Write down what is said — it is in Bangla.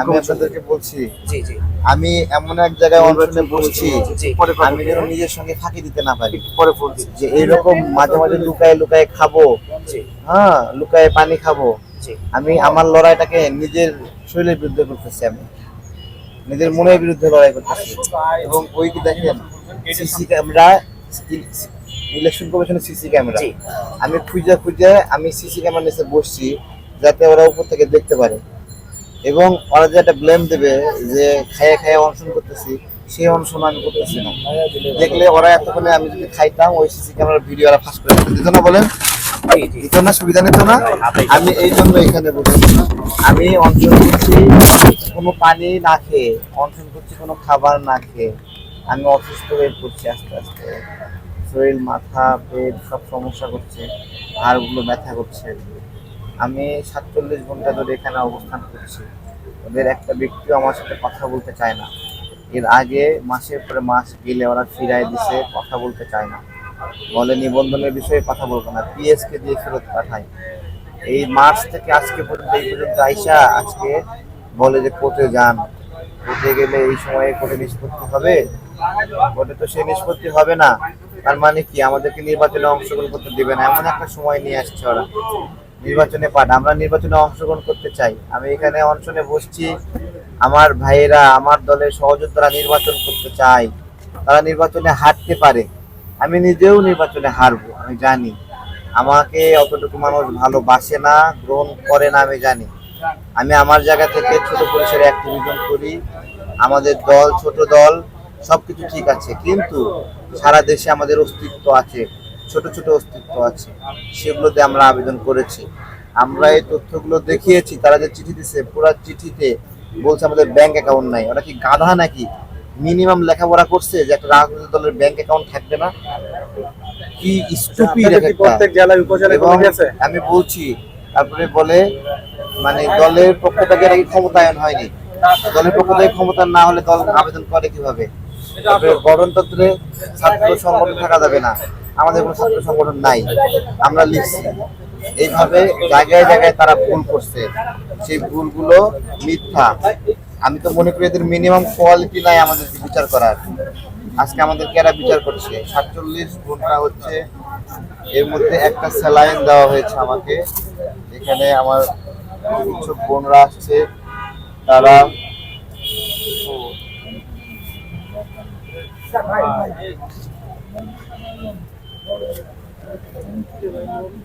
আমি আপনাদেরকে বলছি আমি এমন এক জায়গায় অনশনে বসছি আমি যেন নিজের সঙ্গে ফাঁকি দিতে না পারি। পরে যে এইরকম মাঝে মাঝে লুকায় লুকায় খাব। হ্যাঁ লুকায় পানি খাব। আমি আমার লড়াইটাকে নিজের শরীরের বিরুদ্ধে করতেছি আমি। নিজের মনের বিরুদ্ধে লড়াই করতেছি। এবং ওই কি দেখেন সিসি ক্যামেরা ইলেকশন কমিশনের সিসি ক্যামেরা। আমি খুঁজে খুঁজে আমি সিসি ক্যামেরা নিচে বসছি যাতে ওরা উপর থেকে দেখতে পারে। এবং ওরা যে একটা ব্লেম দেবে যে খাইয়ে খাইয়ে অনশন করতেছি সেই অনশন আমি করতেছি না। দেখলে ওরা এতক্ষণে আমি যদি খাইতাম ওই সিসি ক্যামেরার ভিডিও ওরা ফাঁস করে দিত। না বলেন দিত না সুবিধা নিত না। আমি এই জন্য এখানে বসেছি আমি অনশন করছি কোনো পানি না খেয়ে অনশন করছি কোনো খাবার না খেয়ে। আমি অসুস্থ হয়ে পড়ছি আস্তে আস্তে। শরীর মাথা পেট সব সমস্যা করছে হাড়গুলো ব্যথা করছে। আমি সাতচল্লিশ ঘণ্টা ধরে এখানে অবস্থান করছি। ওদের একটা ব্যক্তিও আমার সাথে কথা বলতে চায় না। এর আগে মাসের পরে মাস গেলে ওরা ফিরাই দিছে, কথা বলতে চায় না। বলে, নিবন্ধনের বিষয়ে কথা বলব না, পিএসকে দিয়ে ফেরত পাঠায় এই মার্চ থেকে আজকে পর্যন্ত, এই পর্যন্ত আইসা আজকে বলে যে কোর্টে যান। কোর্টে গেলে এই সময়ে কোর্টে নিষ্পত্তি হবে? কোর্টে তো সে নিষ্পত্তি হবে না। তার মানে কি? আমাদেরকে নির্বাচনে অংশগ্রহণ করতে দিবে না। এমন একটা সময় নিয়ে আসছে ওরা। নির্বাচনে পাঠ আমরা নির্বাচনে অংশগ্রহণ করতে চাই। আমি এখানে অনশনে বসছি। আমার ভাইয়েরা, আমার দলের সহযোদ্ধারা নির্বাচন করতে চায়। তারা নির্বাচনে হারতে পারে। আমি নিজেও নির্বাচনে হারবো, আমি জানি। আমাকে অতটুকু মানুষ ভালোবাসে না, গ্রহণ করে না, আমি জানি। আমি আমার জায়গা থেকে ছোট পরিসরে অ্যাক্টিভিজম করি। আমাদের দল ছোট দল, সবকিছু ঠিক আছে। কিন্তু সারা দেশে আমাদের অস্তিত্ব আছে। ছোট ছোট অস্তিত্ব আছে সেগুলোতে আমরা আবেদন করেছি। আমরা এই তথ্যগুলো দেখিয়েছি তারা যে চিঠি দিছে পুরো চিঠিতে বলছে আমাদের ব্যাংক অ্যাকাউন্ট নাই। ওরা কি গাধা নাকি? মিনিমাম লেখাপড়া করছে যে একটা রাজনৈতিক দলের ব্যাংক অ্যাকাউন্ট থাকবে না? কি স্টুপিড আছে আমি বলছি তারপরে বলে মানে দলের পক্ষ থেকে নাকি ক্ষমতায়ন হয়নি? দলের পক্ষ থেকে ক্ষমতা না হলে দল আবেদন করে কীভাবে? তারপরে গণতন্ত্রে ছাত্র সংগঠন থাকা যাবে না। আমাদের কোনো ছাত্র সংগঠন নাই। আমরা লিখছি। এইভাবে জায়গায় জায়গায় তারা ভুল করছে। সেই ভুলগুলো মিথ্যা। আমি তো মনে করি এদের মিনিমাম কোয়ালিটি নাই আমাদেরকে বিচার করার। আজকে আমাদেরকে এরা বিচার করছে? সাতচল্লিশ ঘণ্টা হচ্ছে। এর মধ্যে একটা স্যালাইন দেওয়া হয়েছে আমাকে। এখানে আমার কিছু বোনরা আসছে। তারা Und hier rein.